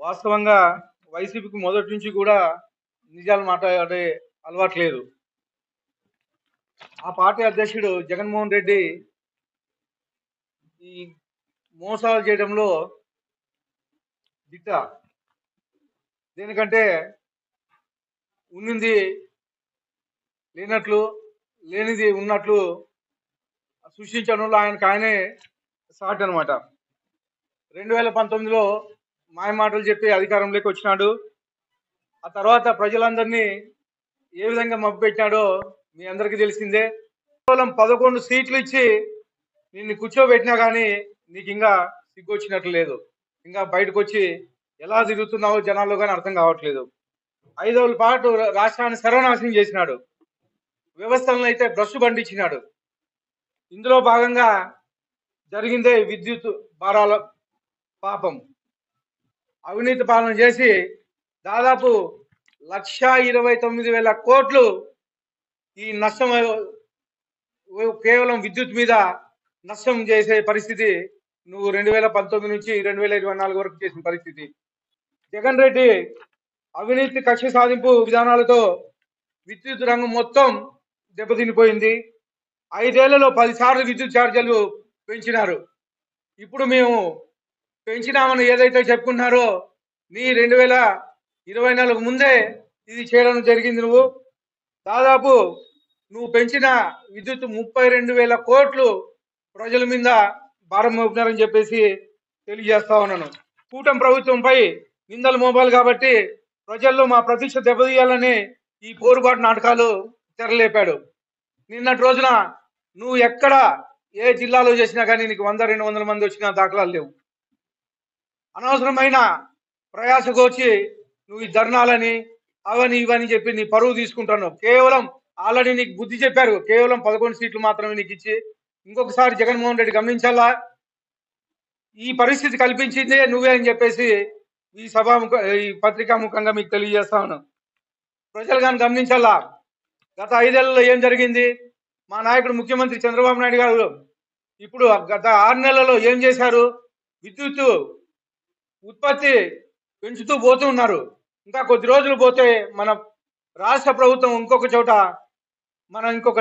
వాస్తవంగా వైసీపీకి మొదటి నుంచి కూడా నిజాలు మాట్లాడే అలవాటు లేదు. ఆ పార్టీ అధ్యక్షుడు జగన్మోహన్ రెడ్డి ఈ మోసాలు చేయడంలో దిట్ట. దేనికంటే ఉన్నింది లేనట్లు లేనిది ఉన్నట్లు సృష్టించడంలో ఆయనకు ఆయనే సాట్ అనమాట రెండు వేల పంతొమ్మిదిలో మాయ మాటలు చెప్పి అధికారంలోకి వచ్చినాడు. ఆ తర్వాత ప్రజలందరినీ ఏ విధంగా మభ్యపెట్టినాడో మీ అందరికీ తెలిసిందే. కేవలం పదకొండు సీట్లు ఇచ్చి నిన్ను కూర్చోబెట్టినా కానీ నీకు ఇంకా సిగ్గు వచ్చినట్లు లేదు. ఇంకా బయటకు వచ్చి ఎలా తిరుగుతున్నావో జనాల్లో కానీ అర్థం కావట్లేదు. ఐదవ పాటు రాష్ట్రాన్ని సర్వనాశనం చేసినాడు. వ్యవస్థలను అయితే బ్రష్ బండించినాడు ఇందులో భాగంగా జరిగిందే విద్యుత్ భారాల పాపం. అవినీతి పాలన చేసి దాదాపు లక్ష ఇరవై తొమ్మిది వేల కోట్లు ఈ నష్టం కేవలం విద్యుత్ మీద నష్టం చేసే పరిస్థితి నువ్వు రెండు వేల పంతొమ్మిది నుంచి రెండు వేల ఇరవై నాలుగు వరకు చేసిన పరిస్థితి. జగన్ రెడ్డి అవినీతి కక్ష సాధింపు విధానాలతో విద్యుత్ రంగం మొత్తం దెబ్బతినిపోయింది. ఐదేళ్ళలో పదిసార్లు విద్యుత్ ఛార్జీలు పెంచినారు. ఇప్పుడు మేము పెంచినామని ఏదైతే చెప్పుకున్నారో నీ రెండు వేల ఇరవై నాలుగు ముందే ఇది చేయడం జరిగింది నువ్వు. దాదాపు నువ్వు పెంచిన విద్యుత్ ముప్పై రెండు వేల కోట్లు ప్రజల మీద భారం మోపుతున్నారని చెప్పేసి తెలియజేస్తా ఉన్నాను. కూటమి ప్రభుత్వంపై నిందలు మోపాలి కాబట్టి ప్రజల్లో మా ప్రతీక్ష దెబ్బతీయాలని ఈ పోరుబాటు నాటకాలు తెరలేపాడు. నిన్నటి రోజున నువ్వు ఎక్కడ ఏ జిల్లాలో చేసినా కానీ నీకు వంద రెండు వందల మంది వచ్చిన దాఖలాలు లేవు. అనవసరమైన ప్రయాసకు వచ్చి నువ్వు ఈ ధర్నాలని అవని ఇవని చెప్పి నీ పరువు తీసుకుంటాను కేవలం ఆల్రెడీ నీకు బుద్ధి చెప్పారు. కేవలం పదకొండు సీట్లు మాత్రమే నీకు ఇచ్చి ఇంకొకసారి జగన్మోహన్ రెడ్డి గమనించాలా? ఈ పరిస్థితి కల్పించిందే నువ్వే అని చెప్పేసి ఈ సభాముఖ ఈ పత్రికా ముఖంగా మీకు తెలియజేస్తా ఉన్నాను ప్రజలు కానీ గమనించాలా? గత ఐదేళ్ళలో ఏం జరిగింది? మా నాయకుడు ముఖ్యమంత్రి చంద్రబాబు నాయుడు గారు ఇప్పుడు గత ఆరు నెలల్లో ఏం చేశారు? విద్యుత్ ఉత్పత్తి పెంచుతూ పోతూ ఉన్నారు. ఇంకా కొద్ది రోజులు పోతే మన రాష్ట్ర ప్రభుత్వం ఇంకొక చోట మనం ఇంకొక